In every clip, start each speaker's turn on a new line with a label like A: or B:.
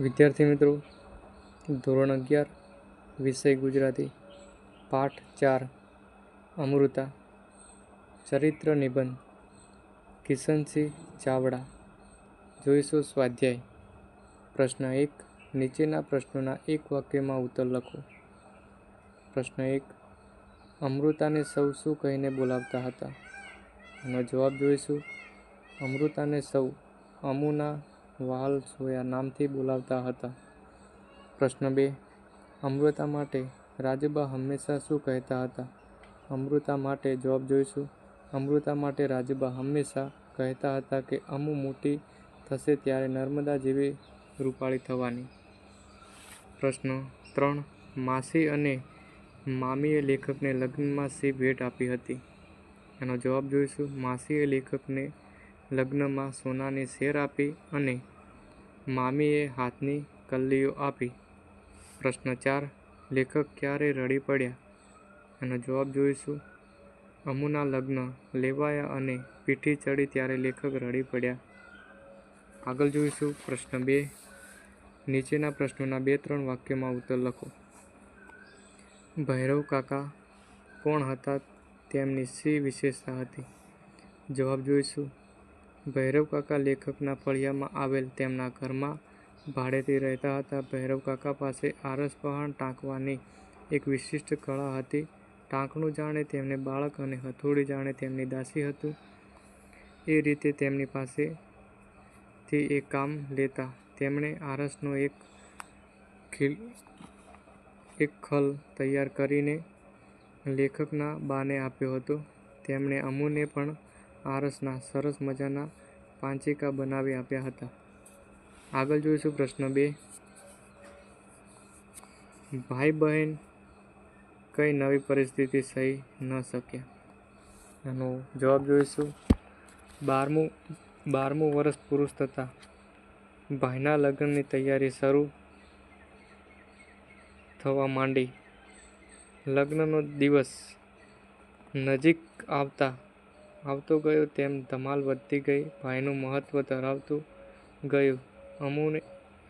A: વિદ્યાર્થી મિત્રો, ધોરણ અગિયાર, વિષય ગુજરાતી, પાઠ ચાર, અમૃતા, ચરિત્ર નિબંધ, કિશનસિંહ ચાવડા. જોઈશું સ્વાધ્યાય. પ્રશ્ન એક, નીચેના પ્રશ્નોના એક વાક્યમાં ઉત્તર લખો. પ્રશ્ન એક, અમૃતાને સૌ શું કહીને બોલાવતા હતા? એનો જવાબ જોઈશું. અમૃતાને સૌ અમુના વહાલ સોયા નામથી બોલાવતા હતા. પ્રશ્ન બે, અમૃતા માટે રાજબા હંમેશા શું કહેતા હતા? અમૃતા માટે જવાબ જોઈશું. અમૃતા માટે રાજબા હંમેશા કહેતા હતા કે અમુ મોટી થશે ત્યારે નર્મદા જેવી રૂપાળી થવાની. પ્રશ્ન ત્રણ, માસી અને મામીએ લેખકને લગ્નમાં સી ભેટ આપી હતી? એનો જવાબ જોઈશું. માસીએ લેખકને લગ્નમાં સોનાની શેર આપી અને મામીએ હાથની કલ્લીઓ આપી. પ્રશ્ન ચાર, લેખક ક્યારે રડી પડ્યા? એનો જવાબ જોઈશું. અમુના લગ્ન લેવાયા અને પીઠી ચડી ત્યારે લેખક રડી પડ્યા. આગળ જોઈશું પ્રશ્ન બે. નીચેના પ્રશ્નોના બે ત્રણ વાક્યોમાં ઉત્તર લખો. ભૈરવ કાકા કોણ હતા? તેમની શી વિશેષતા હતી? જવાબ જોઈશું. ભૈરવ કાકા લેખકના ફળિયામાં આવેલ તેમના ઘરમાં ભાડેથી રહેતા હતા. ભૈરવ કાકા પાસે આરસ પહાણ ટાંકવાની એક વિશિષ્ટ કળા હતી. ટાંકણું જાણે તેમને બાળક અને હથોડી જાણે તેમની દાસી હતું. એ રીતે તેમની પાસેથી એ કામ લેતા તેમણે આરસનો એક ખીલ, એક ખલ તૈયાર કરીને લેખકના બાને આપ્યો હતો. તેમણે અમુને પણ આરસના સરસ મજાના પાંચિકા બનાવી આપ્યા હતા. આગળ જોઈશું પ્રશ્ન બે. ભાઈ બહેન કઈ નવી પરિસ્થિતિ સહી ન શક્યા? એનો જવાબ જોઈશું. બારમું બારમું વર્ષ પુરુષ થતાં ભાઈના લગ્નની તૈયારી શરૂ થવા માંડી. લગ્નનો દિવસ નજીક આવતા આવતો ગયો તેમ ધમાલ વધતી ગઈ. ભાઈનું મહત્ત્વ ધરાવતું ગયું. અમુને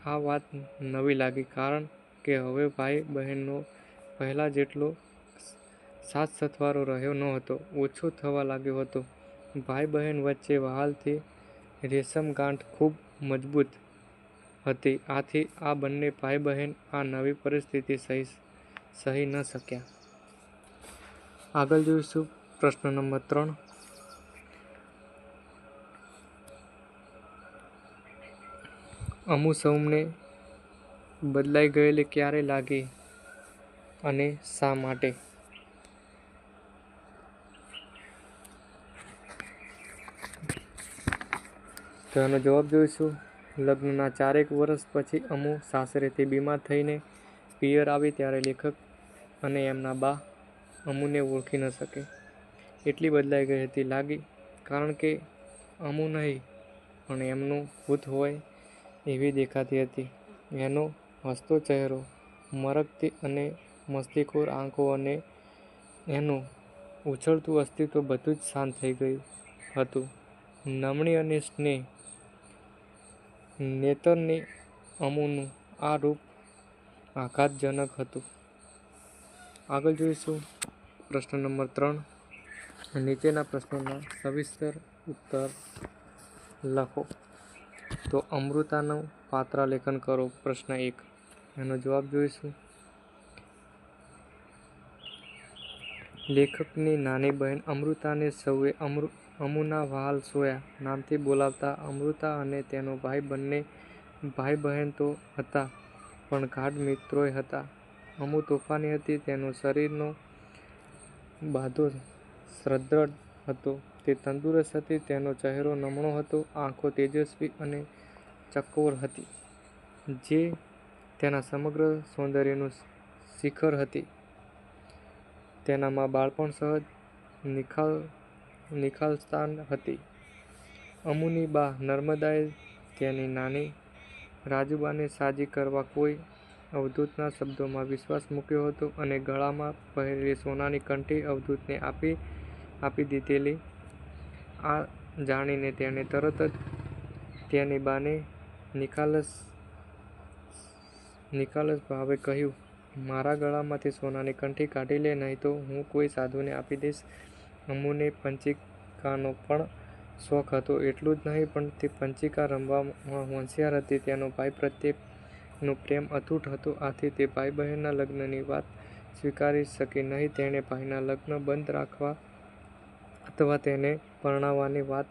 A: આ વાત નવી લાગી કારણ કે હવે ભાઈ બહેનનો પહેલાં જેટલો સાથ સથવારો રહ્યો નહોતો, ઓછો થવા લાગ્યો હતો. ભાઈ બહેન વચ્ચે વહાલથી રેશમગાંઠ ખૂબ મજબૂત હતી. આથી આ બંને ભાઈ બહેન આ નવી પરિસ્થિતિ સહી સહી ન શક્યા. આગળ જોઈશું પ્રશ્ન નંબર ત્રણ. અમુ સૌમને બદલાઈ ગયેલી ક્યારે લાગી અને શા માટે? તો એનો જવાબ જોઈશું. લગ્નના ચારેક વર્ષ પછી અમુ સાસરેથી બીમાર થઈને પિયર આવી ત્યારે લેખક અને એમના બા અમુને ઓળખી ન શકે. એટલી બદલાઈ ગઈ હતી લાગી, કારણ કે અમુ નહીં, પણ એમનું ભૂત હોય એવી દેખાતી હતી. એનો હસતો ચહેરો મરકતી અને મસ્તીખોર આંખો અને એનું ઉછળતું અસ્તિત્વ બધું જ શાંત થઈ ગયું હતું. નમણી અને સ્નેહ, નેતરની અમુનું આ રૂપ આઘાતજનક હતું. આગળ જોઈશું પ્રશ્ન નંબર ત્રણ. નીચેના પ્રશ્નોના સવિસ્તર ઉત્તર લખો. તો અમૃતાનું પાત્રાલેખન કરો પ્રશ્ન એક. એનો જવાબ જોઈશું. લેખકની નાની બહેન અમૃતાને સૌએ અમૃ, અમુના વહાલ સોયા નામથી બોલાવતા અમૃતા અને તેનો ભાઈ બંને ભાઈ બહેન તો હતા, પણ ગાઢ મિત્રોય હતા. અમુ તોફાની હતી, તેનો શરીરનો બાધો સદ્રઢ હતો. તે તંદુરસ્ત હતી, તેનો ચહેરો નમણો હતો, આંખો તેજસ્વી અને ચકોર હતી, જે તેના સમગ્ર સૌંદર્યનું શિખર હતી. તેનામાં બાળપણ સહજ નિખાલ નિખાલસ્થાન હતી. અમુની બા નર્મદાએ તેની નાની રાજુબાને સાજી કરવા કોઈ અવધૂતના શબ્દોમાં વિશ્વાસ મૂક્યો હતો અને ગળામાં પહેરેલી સોનાની કંઠી અવધૂતને આપી આપી દીધેલી આ જાણીને તેણે તરત જ તેની બાને નિખાલસ નિખાલસ ભાવે કહ્યું, "મારા ગળામાંથી સોનાની કંઠી કાઢી લે, નહીં તો હું કોઈ સાધુને આપી દઈશ." અમુને પંચિકાનો પણ શોખ હતો. એટલું જ નહીં પણ તે પંચિકા રમવામાં હોશિયાર હતી. તેનો ભાઈ પ્રત્યેનો પ્રેમ અતૂટ હતો. આથી તે ભાઈ-બહેનના લગ્નની વાત સ્વીકારી શકી નહીં. તેણે ભાઈના લગ્ન બંધ રાખવા અથવા તેને પરણાવવાની વાત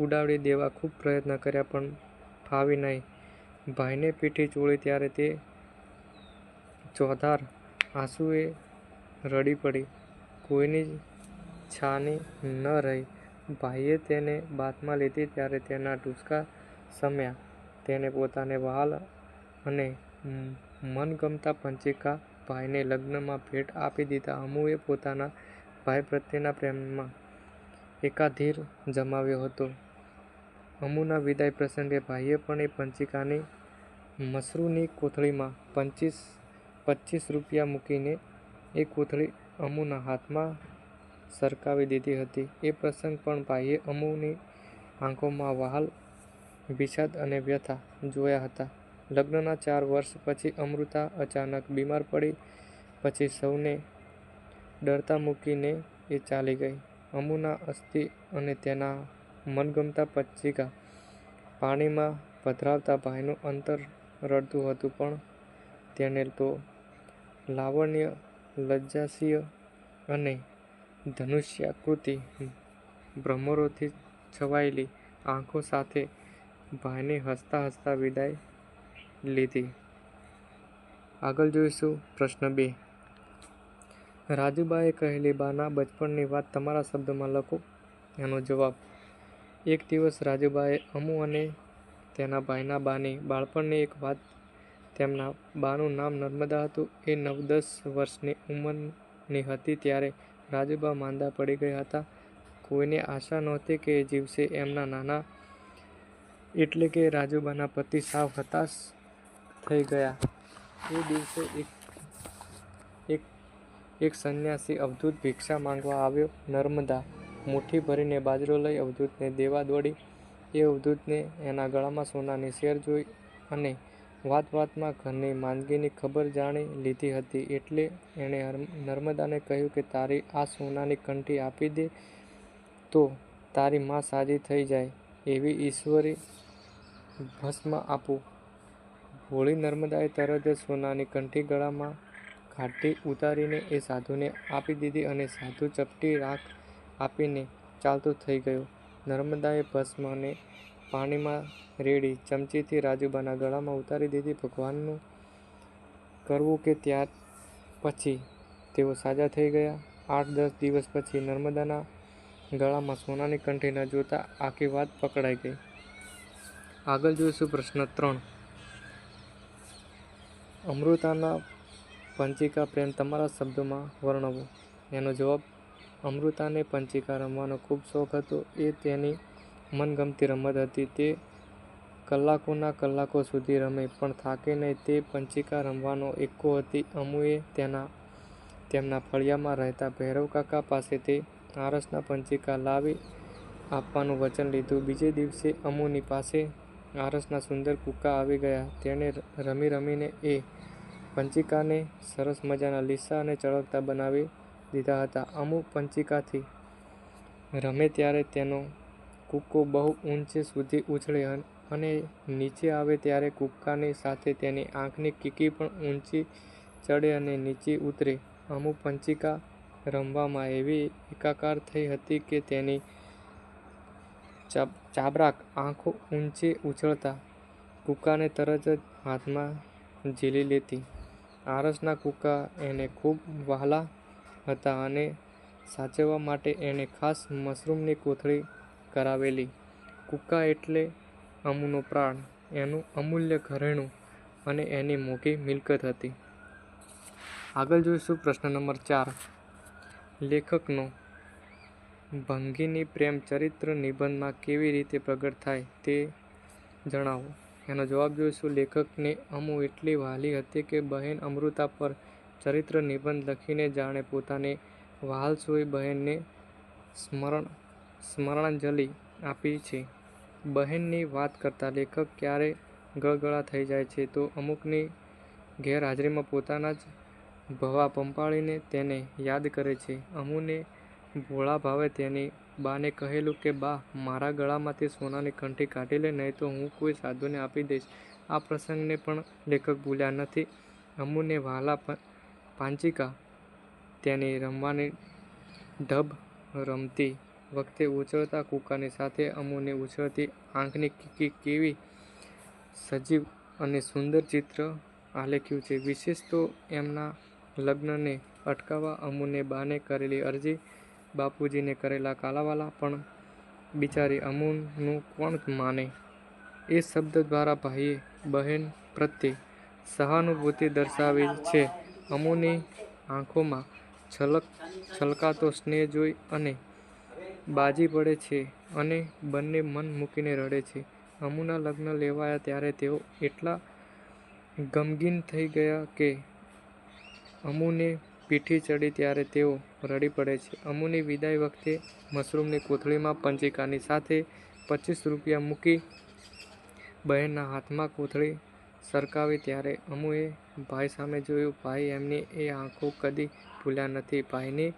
A: ઉડાવી દેવા ખૂબ પ્રયત્ન કર્યા, પણ ફાવી નહીં. ભાઈને પીઠી ચોળી ત્યારે તે ચોધાર આંસુએ રડી પડી. કોઈની છાની ન રહી. ભાઈએ તેને બાથમાં લીધી ત્યારે તેના ટૂસકા સમ્યા તેને પોતાને વહાલ અને મનગમતા પંચિકા ભાઈને લગ્નમાં ભેટ આપી દીધા. અમુએ પોતાના ભાઈ પ્રત્યેના પ્રેમમાં એકાધિકાર જમાવ્યો હતો. અમુના વિદાય પ્રસંગે ભાઈએ પણ એ પંચિકાની મસરૂની કોથળીમાં પચ્ચીસ રૂપિયા મૂકીને એ કોથળી અમુના હાથમાં સરકાવી દીધી હતી. એ પ્રસંગ પણ ભાઈએ અમુની આંખોમાં વ્હાલ, વિષાદ અને વ્યથા જોયા હતા. લગ્નના ચાર વર્ષ પછી અમૃતા અચાનક બીમાર પડી. પછી સૌને ડરતા મૂકીને એ ચાલી ગઈ. અમુના અસ્થિ અને તેના મનગમતા પંચિકા પાણીમાં પધરાવતા ભાઈનું અંતર રડતું હતું. પણ તેણે તો લાવણ્ય, લજ્જાશીય અને ધનુષ્યાકૃતિ ભ્રમરોથી છવાયેલી આંખો સાથે ભાઈને હસતા હસતા વિદાય લીધી. આગળ જોઈશું પ્રશ્ન બે. રાજુબાએ કહેલી, બાના, બચપણની વાત તમારા શબ્દોમાં લખો. એનો જવાબ: એક દિવસ રાજુબાએ અમુ અને તેના ભાઈના બાની, બાળપણની એક વાત તેમના બાનું નામ નર્મદા હતું. એ નવ-દસ વર્ષની ઉંમરની હતી ત્યારે રાજુબા માંદા પડી ગયા હતા. કોઈને આશા નહોતી કે એ જીવશે. એમના નાના એટલે કે રાજુબાના પતિ સાવ હતાશ થઈ ગયા. એ દિવસે એક સંન્યાસી અવધૂત ભિક્ષા માંગવા આવ્યો. નર્મદા મુઠ્ઠી ભરીને બાજરો લઈ અવધૂતને દેવા દોડી. એ અવધૂતને એના ગળામાં સોનાની શેર જોઈ અને વાત-વાતમાં ઘરની માંદગીની ખબર જાણી લીધી હતી એટલે એણે નર્મદાને કહ્યું કે, તારી આ સોનાની કંઠી આપી દે તો તારી મા સાજી થઈ જાય એવી ઈશ્વરી ભસ્મ આપું. હોળી નર્મદાએ તરત જ સોનાની કંઠી ગળામાં કાઢી ઉતારીને એ સાધુને આપી દીધી અને સાધુ ચપટી રાખ આપીને ચાલતો થઈ ગયો. નર્મદાએ ભસ્મને પાણીમાં રેડી ચમચીથી રાજુબાના ગળામાં ઉતારી દીધી. ભગવાનનું કરવું કે ત્યાર પછી તેઓ સાજા થઈ ગયા. આઠ-દસ દિવસ પછી નર્મદાના ગળામાં સોનાની કંઠી ન જોતા આખી વાત પકડાઈ ગઈ. આગળ જોઈશું પ્રશ્ન ત્રણ. અમૃતાના પંચિકા પ્રેમ તમારા શબ્દોમાં વર્ણવો. એનો જવાબ: અમૃતાને પંચિકા રમવાનો ખૂબ શોખ હતો. એ તેની મનગમતી રમત હતી. તે કલાકોના કલાકો સુધી રમે, પણ થાકે નહીં. તે પંચિકા રમવાનો એક્કો હતી. અમુએ તેના, તેમના ફળિયામાં રહેતા ભૈરવ કાકા પાસેથી આરસના પંચિકા લાવી આપવાનું વચન લીધું. બીજે દિવસે અમુની પાસે આરસના સુંદર કુકા આવી ગયા. તેણે રમી રમીને એ પંચિકાને સરસ મજાના લીસા અને ચળકતા બનાવી દીધા હતા. અમુક પંચિકાથી રમે ત્યારે તેનો કૂકો બહુ ઊંચે સુધી ઉછળે અને નીચે આવે ત્યારે કૂકાની સાથે તેની આંખની કીકી પણ ઊંચી ચડે અને નીચે ઉતરે. અમુક પંચિકા રમવામાં એવી એકાકાર થઈ હતી કે તેની ચાબરાક આંખો ઊંચે ઉછળતા કૂકાને તરત જ હાથમાં ઝીલી લેતી. આરસના કૂકા એને ખૂબ વહાલા હતા અને સાચવવા માટે એણે ખાસ મશરૂમની કોથળી કરાવેલી. કૂકા એટલે અમુનો પ્રાણ, એનું અમૂલ્ય ઘરેણું અને એની મોઘી મિલકત હતી. આગળ જોઈશું પ્રશ્ન નંબર ચાર. લેખકનો ભંગીની પ્રેમ ચરિત્ર નિબંધમાં કેવી રીતે પ્રગટ થાય તે જણાવો. એનો જવાબ જોઈશું: લેખકને અમુ એટલી વહાલી હતી કે બહેન અમૃતા પર ચરિત્ર નિબંધ લખીને જાણે પોતાની વહાલસોઈ બહેનને સ્મરણ, સ્મરણાંજલિ આપી છે. બહેનની વાત કરતાં લેખક ક્યારે ગળગળા થઈ જાય છે તો અમુકની ગેરહાજરીમાં પોતાના જ ભવા પંપાળીને તેને યાદ કરે છે. અમુને ભોળા ભાવે તેની બાને કહેલું કે બા, મારા ગળામાંથી સોનાની કંઠી કાઢી લે, નહીં તો હું કોઈ સાધુને આપી દઈશ. આ પ્રસંગને પણ લેખક ભૂલ્યા નથી. અમુને વ્હાલા પાંચિકા તેની રમવાની ઢબ રમતી વખતે ઉછળતા કૂકાની સાથે અમુને ઉછળતી આંખની કીકી કેવી સજીવ અને સુંદર ચિત્ર આલેખ્યું છે. વિશેષ તો એમના લગ્નને અટકાવવા અમુને બાને કરેલી અરજી, બાપુજીને કરેલા કાલાવાલા, પણ બિચારી અમુનું કોણ માને? એ શબ્દ દ્વારા ભાઈએ બહેન પ્રત્યે સહાનુભૂતિ દર્શાવી છે. અમુની આંખોમાં છલક છલકાતો સ્નેહ જોઈ અને બાજી પડે છે અને બંને મન મૂકીને રડે છે. અમુના લગ્ન લેવાયા ત્યારે તેઓ એટલા ગમગીન થઈ ગયા કે અમુને પીઠી ચડી ત્યારે તેઓ રડી પડે છે. અમુની વિદાય વખતે મશરૂમની કોથળીમાં પંચિકાની સાથે પચીસ રૂપિયા મૂકી બહેનના હાથમાં કોથળી સરકાવી ત્યારે અમુએ ભાઈ સામે જોયું. ભાઈ એમની એ આંખો કદી ભૂલ્યા નથી. ભાઈની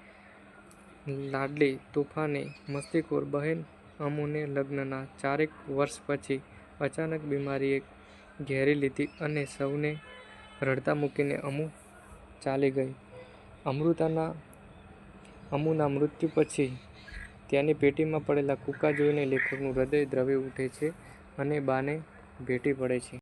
A: લાડલી, તોફાની, મસ્તીખોર બહેન અમુને લગ્નના ચારેક વર્ષ પછી અચાનક બીમારીએ ઘેરી લીધી અને સૌને રડતા મૂકીને અમુ ચાલી ગઈ. અમુના મૃત્યુ પછી ત્યાંની પેટીમાં પડેલા કૂકા જોઈને લેખકનું હૃદય દ્રવી ઉઠે છે અને બાને ભેટી પડે છે.